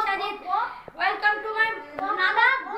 Shadid. Welcome to my another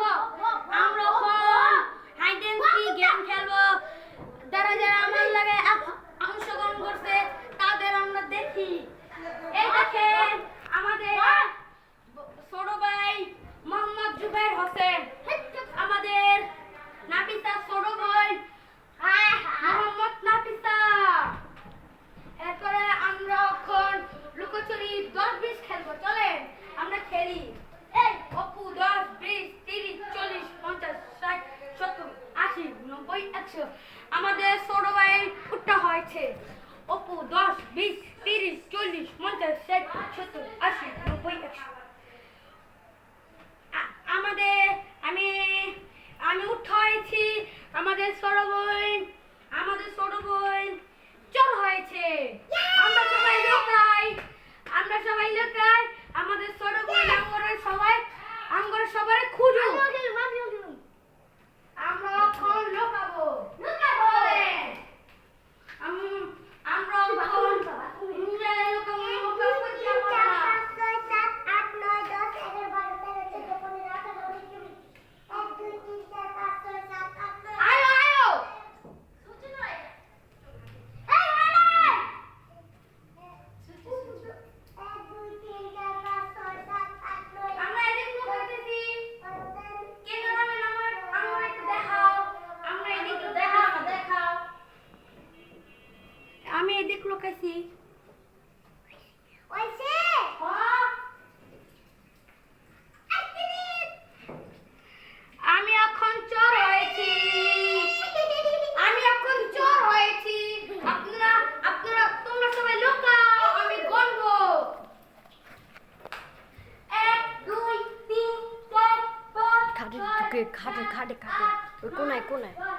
নব্বই, একশো। আমাদের ছোট ভাই উঠটা হয়েছে। অপু, দশ, বিশ, তিরিশ, চল্লিশ, পঞ্চাশ, ষাট, সত্তর, আশি, নব্বই, একশো। আমাদের, আমি আমি উঠ হয়েছি। আমাদের ছোট বোন, আমাদের ছোট বোন, চোর হয়েছে। আমরা সবাই লোকাই আমরা সবাই লোকাই আমাদের ছোট বোন আঙ্গরের সবাই আঙ্গরের সবাই খুঁজো আমরা এখন লোকাবো চলেন। আম- আমরা এখন লুকাবো, লুকাবো, যাব না। আয়ো আয়ো আমরা এদিক লুকাইতেছি কে জানাবেন আমার আমার একটু দেখাও আমরা এদিক দেখাও দেখাও আমি এদিক লুকাইছি হ্যাঁ। আমি এখন চোর হয়েছি। আমি এখন চোর হয়েছি। আপনারা আপনারা তোমরা সবাই লুকাও আমি গণবো। এক দুই তিন চার পাঁচ খাটে খাটে খাটে খাটে ওই কোনায় কোনায়? নয়,